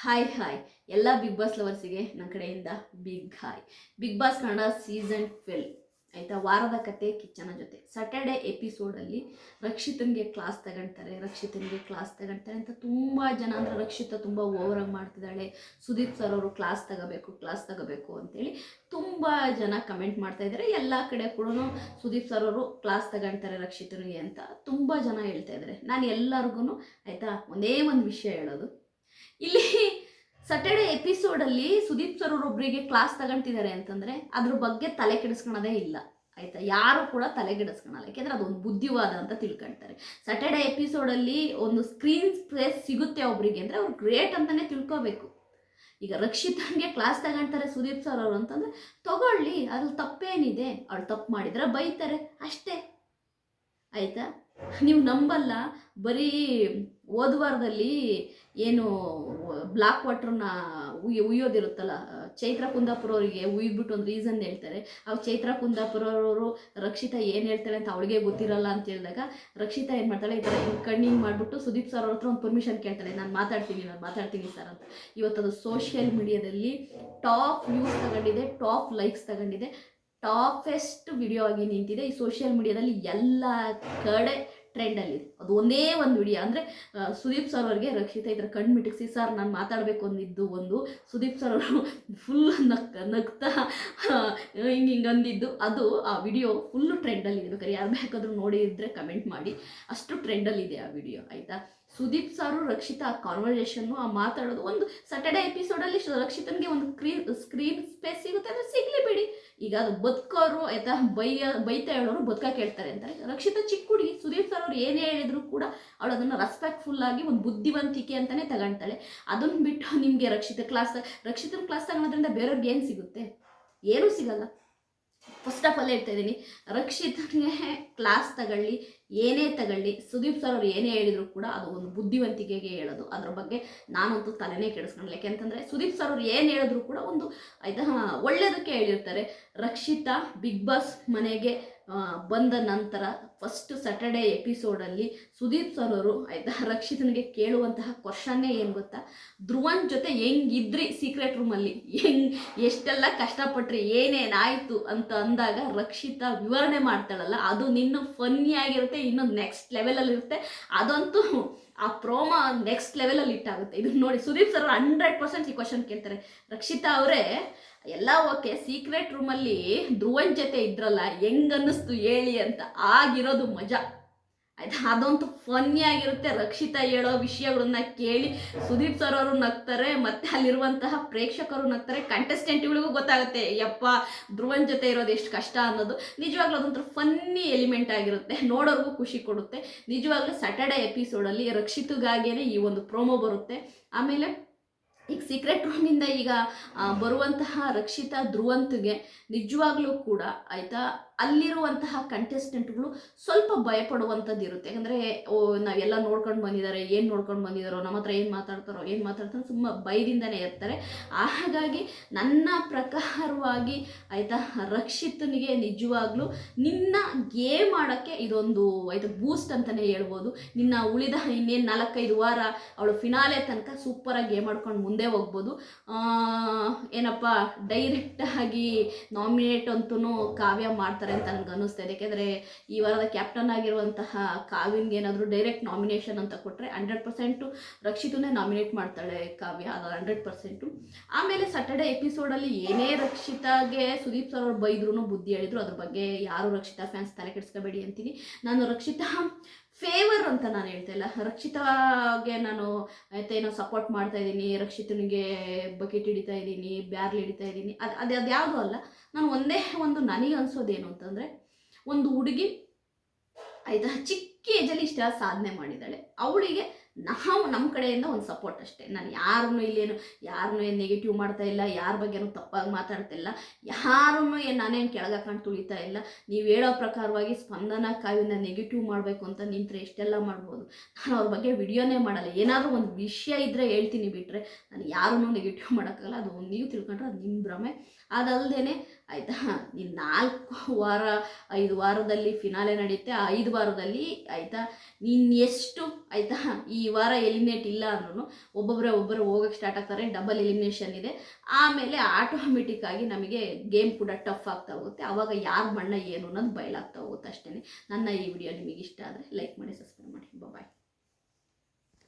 Hi hi ಎಲ್ಲ big boss ಲವರ್ಸಿಗೆ ನನ್ನ ಕಡೆಯಿಂದ big hi big boss Kannada season twelve ಆಯಿತಾ? ವಾರದ ಕತೆ, ಕಿಚ್ಚನ ಜೊತೆ. ಸ್ಯಾಟರ್ಡೆ ಎಪಿಸೋಡಲ್ಲಿ ರಕ್ಷಿತನಿಗೆ ಕ್ಲಾಸ್ ತಗೊಳ್ತಾರೆ ರಕ್ಷಿತನಿಗೆ ಕ್ಲಾಸ್ ತಗೊಳ್ತಾರೆ ಅಂತ ತುಂಬ ಜನ, ಅಂದರೆ ರಕ್ಷಿತ ತುಂಬ ಓವರಾಗಿ ಮಾಡ್ತಿದ್ದಾಳೆ. ಸುದೀಪ್ ಸರ್ ಅವರು ಕ್ಲಾಸ್ ತಗೋಬೇಕು ಕ್ಲಾಸ್ ತಗೋಬೇಕು ಅಂತೇಳಿ ತುಂಬ ಜನ ಕಮೆಂಟ್ ಮಾಡ್ತಾ ಇದ್ದಾರೆ ಎಲ್ಲ ಕಡೆ ಕೂಡ ಸುದೀಪ್ ಸರ್ ಅವರು ಕ್ಲಾಸ್ ತಗೊಳ್ತಾರೆ ರಕ್ಷಿತನಿಗೆ ಅಂತ ತುಂಬ ಜನ ಹೇಳ್ತಾ ಇದ್ದಾರೆ ನಾನು ಎಲ್ಲರಿಗೂ ಆಯಿತಾ? ಒಂದೇ ಒಂದು ವಿಷಯ ಹೇಳೋದು. ಇಲ್ಲಿ ಸಟರ್ಡೆ ಎಪಿಸೋಡಲ್ಲಿ ಸುದೀಪ್ ಸರ್ ಒಬ್ಬರಿಗೆ ಕ್ಲಾಸ್ ತಗೊಂತಿದ್ದಾರೆ ಅಂತಂದರೆ ಅದ್ರ ಬಗ್ಗೆ ತಲೆ ಕೆಡಿಸ್ಕೊಳೋದೇ ಇಲ್ಲ. ಆಯಿತಾ? ಯಾರು ಕೂಡ ತಲೆ ಕೆಡಿಸ್ಕೊಳಲ್ಲ. ಯಾಕೆಂದರೆ ಅದೊಂದು ಬುದ್ಧಿವಾದ ಅಂತ ತಿಳ್ಕೊಳ್ತಾರೆ ಸಟರ್ಡೆ ಎಪಿಸೋಡಲ್ಲಿ ಒಂದು ಸ್ಕ್ರೀನ್ ಪ್ಲೇಸ್ ಸಿಗುತ್ತೆ ಒಬ್ರಿಗೆ ಅಂದರೆ ಅವ್ರು ಗ್ರೇಟ್ ಅಂತಲೇ ತಿಳ್ಕೊಬೇಕು. ಈಗ ರಕ್ಷಿತಂಗೆ ಕ್ಲಾಸ್ ತಗೊಳ್ತಾರೆ ಸುದೀಪ್ ಸರ್ ಅವರು ಅಂತಂದರೆ ತಗೊಳ್ಳಿ, ಅದ್ರಲ್ಲಿ ತಪ್ಪೇನಿದೆ. ಅವ್ಳು ತಪ್ಪು ಮಾಡಿದ್ರೆ ಬೈತಾರೆ. ಅಷ್ಟೇ. ಆಯಿತಾ? ನೀವು ನಂಬಲ್ಲ, ಬರೀ ಓದುವಾರದಲ್ಲಿ ವಾರದಲ್ಲಿ ಏನು ಬ್ಲಾಕ್ ವಾಟ್ರನ್ನ ಉಯ್, ಉಯ್ಯೋದಿರುತ್ತಲ್ಲ, ಚೈತ್ರ ಕುಂದಾಪುರ ಅವರಿಗೆ ಉಯ್ದ್ಬಿಟ್ಟು ಒಂದು ರೀಸನ್ ಹೇಳ್ತಾರೆ. ಅವಾಗ ಚೈತ್ರ ಕುಂದಾಪುರ ಅವರು ರಕ್ಷಿತಾ ಏನು ಹೇಳ್ತಾಳೆ ಅಂತ ಅವಳಿಗೆ ಗೊತ್ತಿರಲ್ಲ ಅಂತ ಹೇಳಿದಾಗ, ರಕ್ಷಿತಾ ಏನು ಮಾಡ್ತಾಳೆ, ಈ ಥರ ಕಣ್ಣಿಂಗ್ ಮಾಡಿಬಿಟ್ಟು ಸುದೀಪ್ ಸರ್ ಅವ್ರ ಹತ್ರ ಒಂದು ಪರ್ಮಿಷನ್ ಕೇಳ್ತಾಳೆ, ನಾನು ಮಾತಾಡ್ತೀನಿ ನಾನು ಮಾತಾಡ್ತೀನಿ ಸರ್ ಅಂತ. ಇವತ್ತದು ಸೋಷಿಯಲ್ ಮೀಡಿಯಾದಲ್ಲಿ ಟಾಪ್ ವ್ಯೂಸ್ ತಗೊಂಡಿದೆ ಟಾಪ್ ಲೈಕ್ಸ್ ತಗೊಂಡಿದೆ ಟಾಪೆಸ್ಟ್ ವಿಡಿಯೋ ಆಗಿ ನಿಂತಿದೆ. ಈ ಸೋಷಿಯಲ್ ಮೀಡಿಯಾದಲ್ಲಿ ಎಲ್ಲ ಕಡೆ ಟ್ರೆಂಡಲ್ಲಿದೆ ಅದು ಒಂದೇ ಒಂದು ವಿಡಿಯೋ. ಅಂದರೆ ಸುದೀಪ್ ಸರ್ ಅವ್ರಿಗೆ ರಕ್ಷಿತಾ ಇದ್ರ ಕಣ್ಣು ಮಿಟಕ್ಸಿ, ಸರ್, ನಾನು ಮಾತಾಡಬೇಕು ಅಂದಿದ್ದು ಒಂದು. ಸುದೀಪ್ ಸರ್ ಅವರು ಫುಲ್ ನಕ್, ನಗ್ತಾ ಹಿಂಗೆ ಹಿಂಗೆ ಅಂದಿದ್ದು. ಅದು ಆ ವಿಡಿಯೋ ಫುಲ್ಲು ಟ್ರೆಂಡಲ್ಲಿದೆ ಬೇಕಾದ್ರೆ ಯಾರು ಬೇಕಾದರೂ ನೋಡಿದ್ರೆ ಕಮೆಂಟ್ ಮಾಡಿ. ಅಷ್ಟು ಟ್ರೆಂಡಲ್ಲಿದೆ ಆ ವಿಡಿಯೋ, ಆಯಿತಾ? ಸುದೀಪ್ ಸಾರು ರಕ್ಷಿತ, ಆ ಕಾನ್ವರ್ಸೇಷನ್ನು ಆ ಮಾತಾಡೋದು ಒಂದು ಸಟರ್ಡೆ ಎಪಿಸೋಡಲ್ಲಿ ರಕ್ಷಿತನಿಗೆ ಒಂದು ಸ್ಕ್ರೀನ್ ಸ್ಕ್ರೀನ್ ಸ್ಪೇಸ್ ಸಿಗುತ್ತೆ ಅಂದರೆ ಸಿಗಲಿ ಬಿಡಿ. ಈಗ ಅದು ಬದುಕೋರು ಆಯ್ತಾ ಬೈಯ, ಬೈತಾ ಹೇಳೋರು ಬದುಕ ಕೇಳ್ತಾರೆ ಅಂತಾರೆ. ರಕ್ಷಿತಾ ಚಿಕ್ಕ ಹುಡುಗಿ ಸುದೀಪ್ ಸರ್ ಅವ್ರು ಏನೇ ಹೇಳಿದ್ರು ಕೂಡ ಅವಳು ಅದನ್ನು ರೆಸ್ಪೆಕ್ಟ್ಫುಲ್ ಆಗಿ ಒಂದು ಬುದ್ಧಿವಂತಿಕೆ ಅಂತಾನೆ ತಗೊಳ್ತಾಳೆ ಅದನ್ನು ಬಿಟ್ಟು ನಿಮಗೆ ರಕ್ಷಿತ ಕ್ಲಾಸ್ ರಕ್ಷಿತನ ಕ್ಲಾಸ್ ತಗೊಳೋದ್ರಿಂದ ಬೇರೆಯವ್ರಿಗೆ ಏನು ಸಿಗುತ್ತೆ? ಏನೂ ಸಿಗಲ್ಲ. ಫಸ್ಟ್ ಆಫ್ ಆಲ್ ಹೇಳ್ತಾ ಇದ್ದೀನಿ ರಕ್ಷಿತನಿಗೆ ಕ್ಲಾಸ್ ತಗೊಳ್ಳಿ, ಏನೇ ತಗೊಳ್ಳಿ, ಸುದೀಪ್ ಸರ್ ಅವರು ಏನೇ ಹೇಳಿದ್ರು ಕೂಡ ಅದು ಒಂದು ಬುದ್ಧಿವಂತಿಕೆಗೆ ಹೇಳೋದು. ಅದ್ರ ಬಗ್ಗೆ ನಾನಂತೂ ತಲೆನೇ ಕೆಡಿಸ್ಕೊಳ್ಳಲ್ಲ ಯಾಕೆಂತಂದರೆ ಸುದೀಪ್ ಸರ್ ಅವ್ರು ಏನು ಹೇಳಿದ್ರು ಕೂಡ ಒಂದು, ಆಯ್ತಾ ಒಳ್ಳೆಯದಕ್ಕೆ ಹೇಳಿರ್ತಾರೆ. ರಕ್ಷಿತಾ ಬಿಗ್ ಬಾಸ್ ಮನೆಗೆ ಬಂದ ನಂತರ ಫಸ್ಟ್ ಸ್ಯಾಟರ್ಡೆ ಎಪಿಸೋಡಲ್ಲಿ ಸುದೀಪ್ ಸರ್ ಅವರು, ಆಯ್ತಾ, ರಕ್ಷಿತನಿಗೆ ಕೇಳುವಂತಹ ಕ್ವಶನ್ನೇ ಏನು ಗೊತ್ತಾ? ಧ್ರುವನ್ ಜೊತೆ ಹೆಂಗಿದ್ರಿ ಸೀಕ್ರೆಟ್ ರೂಮಲ್ಲಿ ಹೆಂಗ್, ಎಷ್ಟೆಲ್ಲ ಕಷ್ಟಪಟ್ರಿ, ಏನೇನಾಯಿತು ಅಂತ ಅಂದಾಗ ರಕ್ಷಿತ ವಿವರಣೆ ಮಾಡ್ತಾಳಲ್ಲ, ಅದು ನಿನ್ನ ಫನ್ನಿ ಆಗಿರುತ್ತೆ ಇನ್ನು ನೆಕ್ಸ್ಟ್ ಲೆವೆಲಲ್ಲಿರುತ್ತೆ ಅದಂತೂ ಆ ಪ್ರೋಮ ನೆಕ್ಸ್ಟ್ ಲೆವೆಲಲ್ಲಿ ಇಟ್ಟಾಗುತ್ತೆ ಇದನ್ನ ನೋಡಿ ಸುದೀಪ್ ಸರ್ ಹಂಡ್ರೆಡ್ ಪರ್ಸೆಂಟ್ ಈ ಕ್ವಶನ್ ಕೇಳ್ತಾರೆ. ರಕ್ಷಿತಾ ಅವರೇ, ಎಲ್ಲ ಓಕೆ ಸೀಕ್ರೆಟ್ ರೂಮಲ್ಲಿ ಧ್ರುವನ್ ಜೊತೆ ಇದ್ರಲ್ಲ ಹೆಂಗ್ ಅನ್ನಿಸ್ತು ಹೇಳಿ ಅಂತ? ಆಗಿರೋದು ಮಜಾ. ಆಯ್ತಾ? ಅದಂತೂ ಫನ್ನಿ ಆಗಿರುತ್ತೆ. ರಕ್ಷಿತಾ ಹೇಳೋ ವಿಷಯಗಳನ್ನ ಕೇಳಿ ಸುದೀಪ್ ಸರ್ ಅವರು ನಗ್ತಾರೆ, ಮತ್ತೆ ಅಲ್ಲಿರುವಂತಹ ಪ್ರೇಕ್ಷಕರು ನಗ್ತಾರೆ. ಕಂಟೆಸ್ಟೆಂಟ್ಗಳಿಗೂ ಗೊತ್ತಾಗುತ್ತೆ, ಯಪ್ಪ, ಧ್ರುವನ್ ಜೊತೆ ಇರೋದು ಎಷ್ಟು ಕಷ್ಟ ಅನ್ನೋದು. ನಿಜವಾಗ್ಲೂ ಅದೊಂಥರ ಫನ್ನಿ ಎಲಿಮೆಂಟ್ ಆಗಿರುತ್ತೆ. ನೋಡೋರ್ಗೂ ಖುಷಿ ಕೊಡುತ್ತೆ. ನಿಜವಾಗ್ಲೂ ಸ್ಯಾಟರ್ಡೆ ಎಪಿಸೋಡಲ್ಲಿ ರಕ್ಷಿತಗಾಗೇನೆ ಈ ಒಂದು ಪ್ರೋಮೋ ಬರುತ್ತೆ. ಆಮೇಲೆ ಸೀಕ್ರೆಟ್ ರೂಮಿಂದ ಈಗ ಬರುವಂತಹ ರಕ್ಷಿತಾ ಧ್ರುವಂತ್ಗೆ ನಿಜವಾಗ್ಲೂ ಕೂಡ ಆಯಿತಾ, ಅಲ್ಲಿರುವಂತಹ ಕಂಟೆಸ್ಟೆಂಟ್ಗಳು ಸ್ವಲ್ಪ ಭಯಪಡುವಂಥದ್ದು ಇರುತ್ತೆ. ಯಾಕಂದರೆ, ಓ, ನಾವೆಲ್ಲ ನೋಡ್ಕೊಂಡು ಬಂದಿದ್ದಾರೆ, ಏನು ನೋಡ್ಕೊಂಡು ಬಂದಿದ್ದಾರೋ, ನಮ್ಮ ಹತ್ರ ಏನು ಮಾತಾಡ್ತಾರೋ ಏನು ಮಾತಾಡ್ತಾರೋ ತುಂಬ ಭಯದಿಂದನೇ ಇರ್ತಾರೆ. ಹಾಗಾಗಿ ನನ್ನ ಪ್ರಕಾರವಾಗಿ ಆಯಿತಾ, ರಕ್ಷಿತನಿಗೆ ನಿಜವಾಗ್ಲೂ ನಿನ್ನ ಗೇಮ್ ಮಾಡೋಕ್ಕೆ ಇದೊಂದು ಆಯಿತು ಬೂಸ್ಟ್ ಅಂತಲೇ ಹೇಳ್ಬೋದು. ನಿನ್ನ ಉಳಿದ ಇನ್ನೇನು ನಾಲ್ಕೈದು ವಾರ ಅವಳು ಫಿನಾಲೆ ತನಕ ಸೂಪರಾಗಿ ಗೇಮ್ ಆಡ್ಕೊಂಡು ಮುಂದೆ ಹೋಗ್ಬೋದು. ಏನಪ್ಪ ಡೈರೆಕ್ಟಾಗಿ ನಾಮಿನೇಟ್ ಅಂತೂ ಕಾವ್ಯ ಮಾಡ್ತಾರೆ ಅಂತ ನನಗೆ ಅನ್ನಿಸ್ತಾ ಇದೆ. ಯಾಕೆಂದರೆ ಈ ವಾರದ ಕ್ಯಾಪ್ಟನ್ ಆಗಿರುವಂತಹ ಕಾವ್ಯನ್ಗೆ ಏನಾದರೂ ಡೈರೆಕ್ಟ್ ನಾಮಿನೇಷನ್ ಅಂತ ಕೊಟ್ಟರೆ ಹಂಡ್ರೆಡ್ ಪರ್ಸೆಂಟು ರಕ್ಷಿತನೇ ನಾಮಿನೇಟ್ ಮಾಡ್ತಾಳೆ ಕಾವ್ಯ, ಅದು ಹಂಡ್ರೆಡ್ ಪರ್ಸೆಂಟು ಆಮೇಲೆ ಸಟರ್ಡೆ ಎಪಿಸೋಡಲ್ಲಿ ಏನೇ ರಕ್ಷಿತಾಗೆ ಸುದೀಪ್ ಸರ್ ಅವ್ರು ಬೈದ್ರು ಬುದ್ಧಿ ಹೇಳಿದ್ರು. ಅದ್ರ ಬಗ್ಗೆ ಯಾರು ರಕ್ಷಿತಾ ಫ್ಯಾನ್ಸ್ ತಲೆ ಕೆಡಿಸ್ಕೋಬೇಡಿ ಅಂತೀನಿ. ನಾನು ರಕ್ಷಿತಾ ಫೇವರ್ ಅಂತ ನಾನು ಹೇಳ್ತಾ ಇಲ್ಲ. ರಕ್ಷಿತಾಗೆ ನಾನು ಏನೋ ಸಪೋರ್ಟ್ ಮಾಡ್ತಾ ಇದ್ದೀನಿ, ರಕ್ಷಿತನಿಗೆ ಬಕೆಟ್ ಹಿಡಿತಾ ಇದ್ದೀನಿ ಬ್ಯಾರ್ಲ್ ಹಿಡಿತಾ ಇದ್ದೀನಿ. ಅದು ಅದು ಅದು ಯಾವುದೂ ಅಲ್ಲ, ನಾನು ಒಂದೇ ಒಂದು ನನಗೆ ಅನ್ಸೋದೇನು ಅಂತಂದರೆ, ಒಂದು ಹುಡುಗಿ ಆಯಿತಾ ಚಿಕ್ಕ ಏಜಲ್ಲಿ ಇಷ್ಟೆಲ್ಲ ಸಾಧನೆ ಮಾಡಿದ್ದಾಳೆ. ಅವಳಿಗೆ ನಾವು ನಮ್ಮ ಕಡೆಯಿಂದ ಒಂದು ಸಪೋರ್ಟ್ ಅಷ್ಟೇ. ನಾನು ಯಾರನ್ನೂ ಇಲ್ಲೇನು, ಯಾರನ್ನೂ ಏನು ನೆಗೆಟಿವ್ ಮಾಡ್ತಾ ಇಲ್ಲ, ಯಾರ ಬಗ್ಗೆನೂ ತಪ್ಪಾಗಿ ಮಾತಾಡ್ತಾ ಇಲ್ಲ, ಯಾರನ್ನೂ ಏನು ನಾನೇನು ಕೆಳಗಾಕೊಂಡು ತುಳಿತಾ ಇಲ್ಲ. ನೀವು ಹೇಳೋ ಪ್ರಕಾರವಾಗಿ ಸ್ಪಂದನ, ಕಾವ್ಯನ ನೆಗೆಟಿವ್ ಮಾಡಬೇಕು ಅಂತ ನಿಂತರೆ ಎಷ್ಟೆಲ್ಲ ಮಾಡ್ಬೋದು. ನಾನು ಅವ್ರ ಬಗ್ಗೆ ವಿಡಿಯೋನೇ ಮಾಡಲ್ಲ. ಏನಾದರೂ ಒಂದು ವಿಷಯ ಇದ್ದರೆ ಹೇಳ್ತೀನಿ ಬಿಟ್ಟರೆ ನಾನು ಯಾರನ್ನೂ ನೆಗೆಟಿವ್ ಮಾಡೋಕ್ಕಾಗಲ್ಲ. ಅದು ನೀವು ತಿಳ್ಕೊಂಡ್ರೆ ಅದು ನಿಮ್ಮ ಭ್ರಮೆ. ಅದಲ್ಲದೆ ಆಯಿತಾ? ಈ ನಾಲ್ಕು ವಾರ, ಐದು ವಾರದಲ್ಲಿ ಫಿನಾಲೆ ನಡೆಯುತ್ತೆ ಆ ಐದು ವಾರದಲ್ಲಿ ಆಯಿತಾ? ನೀನು ಎಷ್ಟು, ಆಯಿತಾ? ಈ ವಾರ ಎಲಿಮಿನೇಟ್ ಇಲ್ಲ ಅಂದ್ರೂ ಒಬ್ಬೊಬ್ಬರೇ ಒಬ್ಬರು ಹೋಗಕ್ಕೆ ಸ್ಟಾರ್ಟ್ ಆಗ್ತಾರೆ. ಡಬಲ್ ಎಲಿಮಿನೇಷನ್ ಇದೆ. ಆಮೇಲೆ ಆಟೋಮೆಟಿಕ್ ಆಗಿ ನಮಗೆ ಗೇಮ್ ಕೂಡ ಟಫ್ ಆಗ್ತಾ ಹೋಗುತ್ತೆ. ಆವಾಗ ಯಾರ ಬಣ್ಣ ಏನು ಅನ್ನೋದು ಬಯಲಾಗ್ತಾ ಹೋಗುತ್ತೆ ಅಷ್ಟೇ ನನ್ನ ಈ ವಿಡಿಯೋ ನಿಮಗೆ ಇಷ್ಟ ಆದರೆ ಲೈಕ್ ಮಾಡಿ ಸಬ್ಸ್ಕ್ರೈಬ್ ಮಾಡಿ. ಬಾಯ್